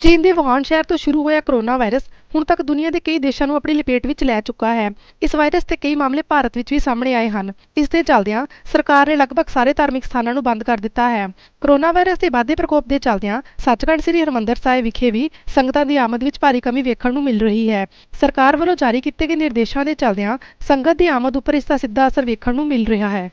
ਚੀਨ ਦੇ ਵੁਹਾਨ ਸ਼ਹਿਰ ਤੋਂ ਸ਼ੁਰੂ ਹੋਇਆ ਕਰੋਨਾ ਵਾਇਰਸ ਹੁਣ ਤੱਕ ਦੁਨੀਆ ਦੇ ਕਈ ਦੇਸ਼ਾਂ ਨੂੰ ਆਪਣੀ ਲਪੇਟ ਵਿੱਚ ਲੈ ਚੁੱਕਾ ਹੈ। ਇਸ ਵਾਇਰਸ ਦੇ ਕਈ ਮਾਮਲੇ ਭਾਰਤ ਵਿੱਚ ਵੀ ਸਾਹਮਣੇ ਆਏ ਹਨ। ਇਸ ਦੇ ਚੱਲਦਿਆਂ ਸਰਕਾਰ ਨੇ ਲਗਭਗ ਸਾਰੇ ਧਾਰਮਿਕ ਸਥਾਨਾਂ ਨੂੰ ਬੰਦ ਕਰ ਦਿੱਤਾ ਹੈ। ਕੋਰੋਨਾ ਵਾਇਰਸ ਦੇ ਵਾਧੇ ਪ੍ਰਕੋਪ ਦੇ ਚੱਲਦਿਆਂ ਸੱਚਖੰਡ ਸ੍ਰੀ ਹਰਿਮੰਦਰ ਸਾਹਿਬ ਵਿਖੇ ਵੀ ਸੰਗਤਾਂ ਦੀ ਆਮਦ ਵਿੱਚ ਭਾਰੀ ਕਮੀ ਵੇਖਣ ਨੂੰ ਮਿਲ ਰਹੀ ਹੈ। ਸਰਕਾਰ ਵੱਲੋਂ ਜਾਰੀ ਕੀਤੇ ਗਏ ਨਿਰਦੇਸ਼ਾਂ ਦੇ ਚੱਲਦਿਆਂ ਸੰਗਤ ਦੀ ਆਮਦ ਉੱਪਰ ਇਸ ਦਾ ਸਿੱਧਾ ਅਸਰ ਵੇਖਣ ਨੂੰ ਮਿਲ ਰਿਹਾ ਹੈ।